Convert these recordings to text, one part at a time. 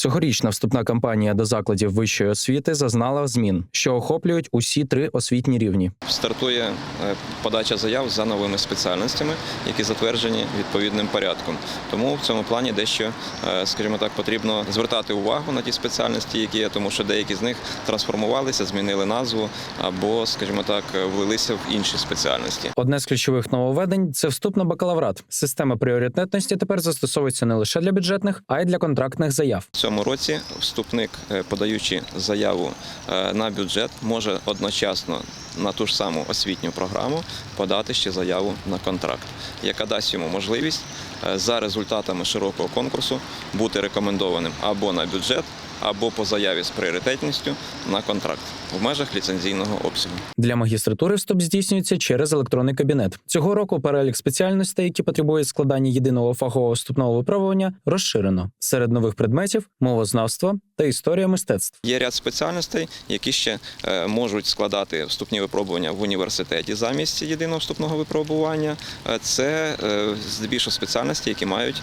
Цьогорічна вступна кампанія до закладів вищої освіти зазнала змін, що охоплюють усі три освітні рівні. Стартує е, подача заяв за новими спеціальностями, які затверджені відповідним порядком. Тому в цьому плані дещо, е, скажімо так, потрібно звертати увагу на ті спеціальності, які є, тому що деякі з них трансформувалися, змінили назву або, скажімо так, влилися в інші спеціальності. Одне з ключових нововведень це вступ на бакалаврат. Система пріоритетності тепер застосовується не лише для бюджетних, а й для контрактних заяв. В цьому році вступник, е, подаючи заяву е, на бюджет, може одночасно на ту ж саму освітню програму подати ще заяву на контракт, яка дасть йому можливість е, за результатами широкого конкурсу бути рекомендованим або на бюджет, або по заяві з пріоритетністю на контракт в межах ліцензійного обсягу. Для магістратури вступ здійснюється через електронний кабінет. Цього року перелік спеціальностей, які потребують складання єдиного фахового вступного випробування, розширено. Серед нових предметів мовознавство та історія мистецтв. Є ряд спеціальностей, які ще е, можуть складати вступні випробування в університеті замість єдиного вступного випробування. Е, Це е, здебільшого спеціальності, які мають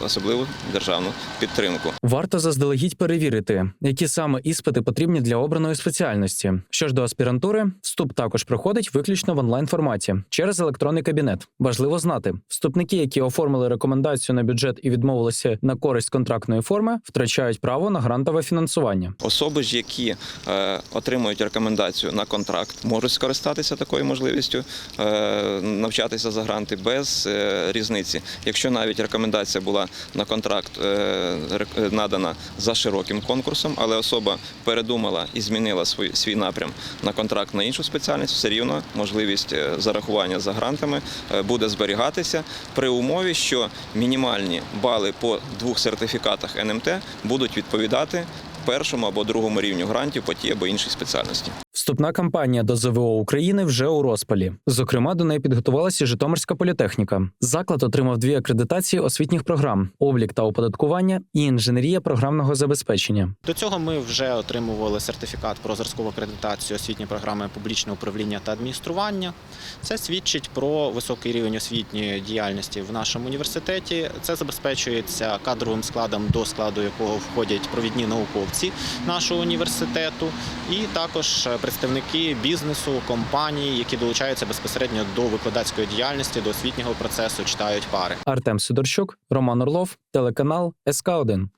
особливу державну підтримку. Варто заздалегідь перевірити, які саме іспити потрібні для обраної спеціальності. Що ж до аспірантури, вступ також проходить виключно в онлайн форматі через електронний кабінет. Важливо знати, вступники, які оформили рекомендацію на бюджет і відмовилися на користь контрактної форми, втрачають право на грантове фінансування. Особи ж, які е, отримують рекомендацію на контракт, можуть скористатися такою можливістю е, навчатися за гранти без е, різниці. Якщо навіть рекомендація була на контракт е, надана за широким конкурсом, але особа передумала і змінила свій, свій напрям на контракт на іншу спеціальність, все рівно можливість е, зарахування за грантами е, буде зберігатися при умові, що мінімальні бали по двох сертифікатах НМТ будуть відповідати першому або другому рівню грантів по тій або іншій спеціальності. Вступна кампанія до ЗВО України вже у розпалі. Зокрема, до неї підготувалася Житомирська політехніка. Заклад отримав дві акредитації освітніх програм: облік та оподаткування і інженерія програмного забезпечення. До цього ми вже отримували сертифікат про зразкову акредитацію освітньої програми публічного управління та адміністрування. Це свідчить про високий рівень освітньої діяльності в нашому університеті. Це забезпечується кадровим складом, до складу якого входять провідні науковці нашого університету, і також представники бізнесу, компаній, які долучаються безпосередньо до викладацької діяльності, до освітнього процесу, читають пари. Артем Сидорчук, Роман Орлов, телеканал СК 1